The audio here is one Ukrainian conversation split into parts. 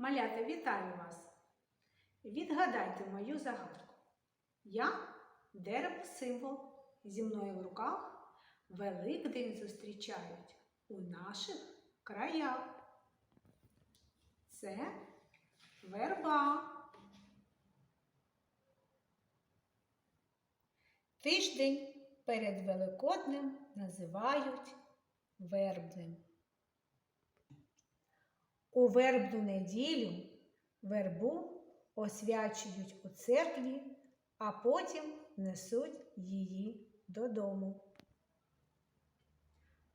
Малята, вітаю вас! Відгадайте мою загадку. Я дерево символ. Зі мною в руках Великдень зустрічають у наших краях. Це верба. Тиждень перед Великоднем називають вербним. У вербну неділю вербу освячують у церкві, а потім несуть її додому.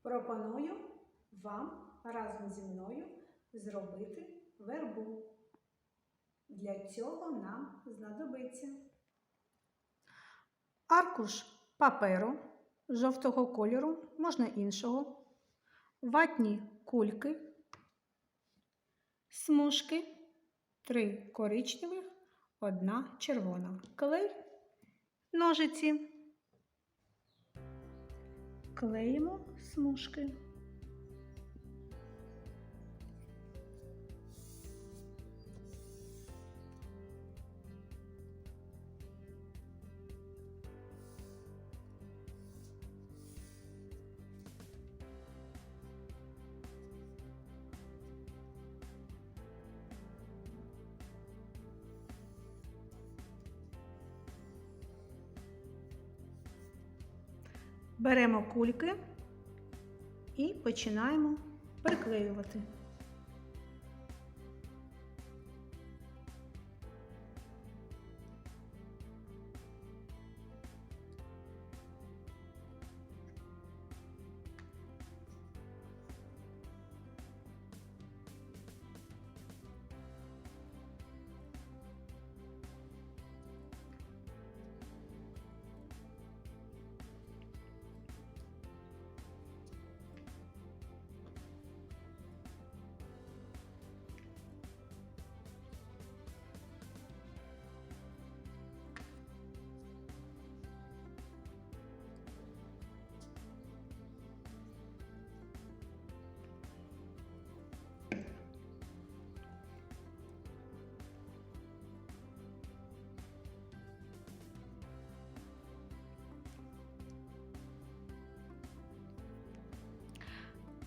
Пропоную вам разом зі мною зробити вербу. Для цього нам знадобиться аркуш паперу жовтого кольору, можна іншого, ватні кульки смужки, три коричневих, одна червона. Клей, ножиці. Клеїмо смужки. Беремо кульки і починаємо приклеювати.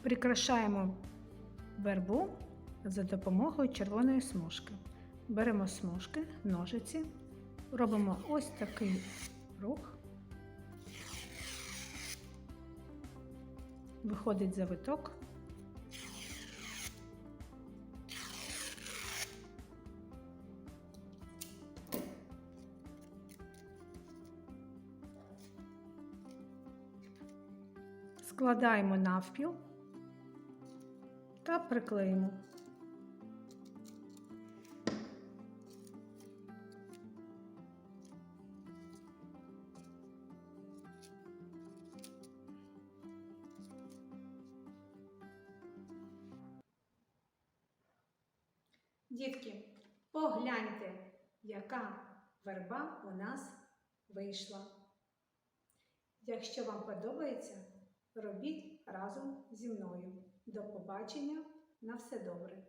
Прикрашаємо вербу за допомогою червоної смужки. Беремо смужки, ножиці, робимо ось такий рух. Виходить завиток. Складаємо навпіл та приклеїмо. Дітки, погляньте, яка верба у нас вийшла. Якщо вам подобається, робіть разом зі мною. До побачення! На все добре!